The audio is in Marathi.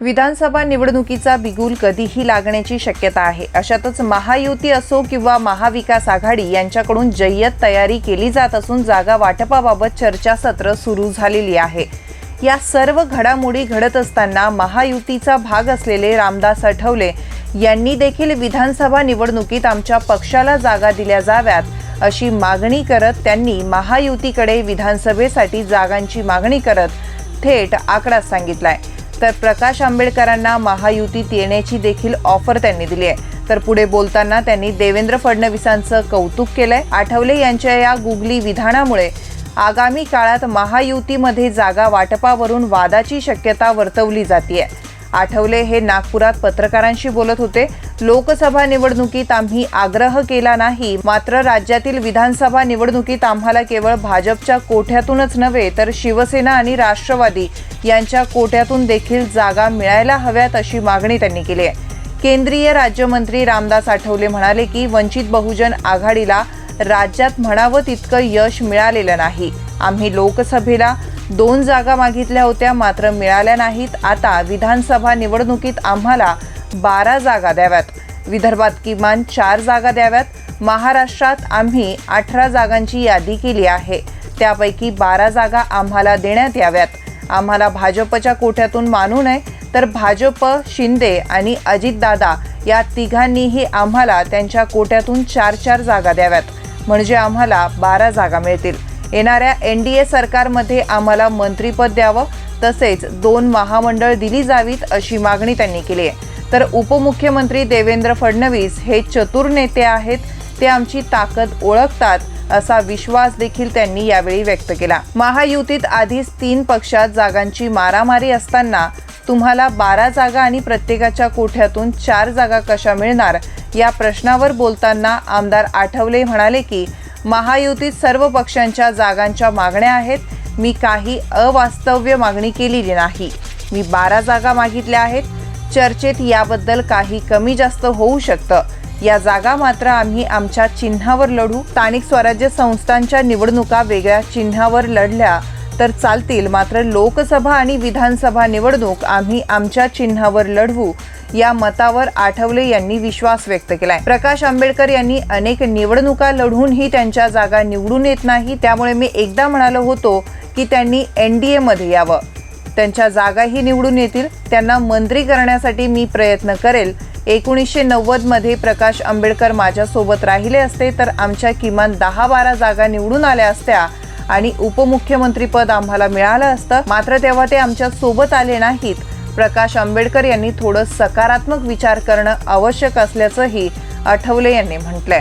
विधानसभा निवडणुकीचा बिगुल कधीही लागण्याची शक्यता आहे. अशातच महायुती असो किंवा महाविकास आघाडी यांच्याकडून जय्यत तयारी केली जात असून जागा वाटपाबाबत चर्चासत्र सुरू झालेली आहे. या सर्व घडामोडी घडत असताना महायुतीचा भाग असलेले रामदास आठवले यांनी देखील विधानसभा निवडणुकीत आमच्या पक्षाला जागा दिल्या जाव्यात अशी मागणी करत त्यांनी महायुतीकडे विधानसभेसाठी जागांची मागणी करत थेट आकडा सांगितलाय. तर प्रकाश आंबेडकरांना महायुतीत येण्याची देखील ऑफर त्यांनी दिली आहे. तर पुढे बोलताना त्यांनी देवेंद्र फडणवीसांचं कौतुक केलंय. आठवले यांच्या या गुगली विधानामुळे आगामी काळात महायुतीमध्ये जागा वाटपावरून वादाची शक्यता वर्तवली जाते आठवले हे नागपुरात पत्रकारांशी बोलत होते. लोकसभा निवडणुकीत आम्ही आग्रह केला नाही. मात्र राज्यातील विधानसभा निवडणुकीत आम्हाला केवळ भाजपच्या कोठ्यातूनच नव्हे तर शिवसेना आणि राष्ट्रवादी यांच्या कोट्यातून देखील जागा मिळायला हव्यात अशी मागणी त्यांनी केली आहे. केंद्रीय राज्यमंत्री रामदास आठवले म्हणाले की वंचित बहुजन आघाडीला राज्यात म्हणावं तितकं यश मिळालेलं नाही. आम्ही लोकसभेला दोन जागा मागितल्या होत्या मात्र मिळाल्या नाहीत. आता विधानसभा निवडणुकीत आम्हाला बारा जागा द्याव्यात. विदर्भात किमान चार जागा द्याव्यात. महाराष्ट्रात आम्ही अठरा जागांची यादी केली आहे. त्यापैकी बारा जागा आम्हाला देण्यात याव्यात. आम्हाला भाजपच्या कोठ्यातून मानू नये तर भाजप शिंदे आणि अजितदादा या तिघांनीही आम्हाला त्यांच्या कोट्यातून चार चार जागा द्याव्यात. म्हणजे आम्हाला बारा जागा मिळतील. येणाऱ्या एन डी ए सरकारमध्ये आम्हाला मंत्रीपद द्यावं तसेच दोन महामंडळ दिली जावीत अशी मागणी त्यांनी केली आहे. तर उपमुख्यमंत्री देवेंद्र फडणवीस हे चतुर नेते आहेत ते आमची ताकद ओळखतात असा विश्वास देखील त्यांनी यावेळी व्यक्त केला. महायुतीत आधीच तीन पक्षात जागांची मारामारी असताना तुम्हाला बारा जागा आणि प्रत्येकाच्या कोठ्यातून चार जागा कशा मिळणार या प्रश्नावर बोलताना आमदार आठवले म्हणाले की महायुतीत सर्व पक्षांच्या जागांच्या मागण्या आहेत. मी काही अवास्तव्य मागणी केलेली नाही. मी बारा जागा मागितल्या आहेत. चर्चेत याबद्दल काही कमी जास्त होऊ शकतं. या जागा मात्र आम्ही आमच्या चिन्हावर लढू. स्थानिक स्वराज्य संस्थांच्या निवडणुका वेगळ्या चिन्हावर लढल्या तर चालतील. मात्र लोकसभा आणि विधानसभा निवडणूक आम्ही आमच्या चिन्हावर लढवू या मतावर आठवले यांनी विश्वास व्यक्त केलाय. प्रकाश आंबेडकर यांनी अनेक निवडणुका लढूनही त्यांच्या जागा निवडून येत नाही. त्यामुळे मी एकदा म्हणालो होतो की त्यांनी एन डी एमध्ये यावं. त्यांच्या जागाही निवडून येतील. त्यांना मंत्री करण्यासाठी मी प्रयत्न करेल. एकोणीसशे नव्वदमध्ये प्रकाश आंबेडकर माझ्यासोबत राहिले असते तर आमच्या किमान दहा बारा जागा निवडून आल्या असत्या आणि उपमुख्यमंत्रीपद आम्हाला मिळालं असतं. मात्र तेव्हा ते आमच्यासोबत आले नाहीत. प्रकाश आंबेडकर यांनी थोडं सकारात्मक विचार करणं आवश्यक असल्याचंही आठवले यांनी म्हटलंय.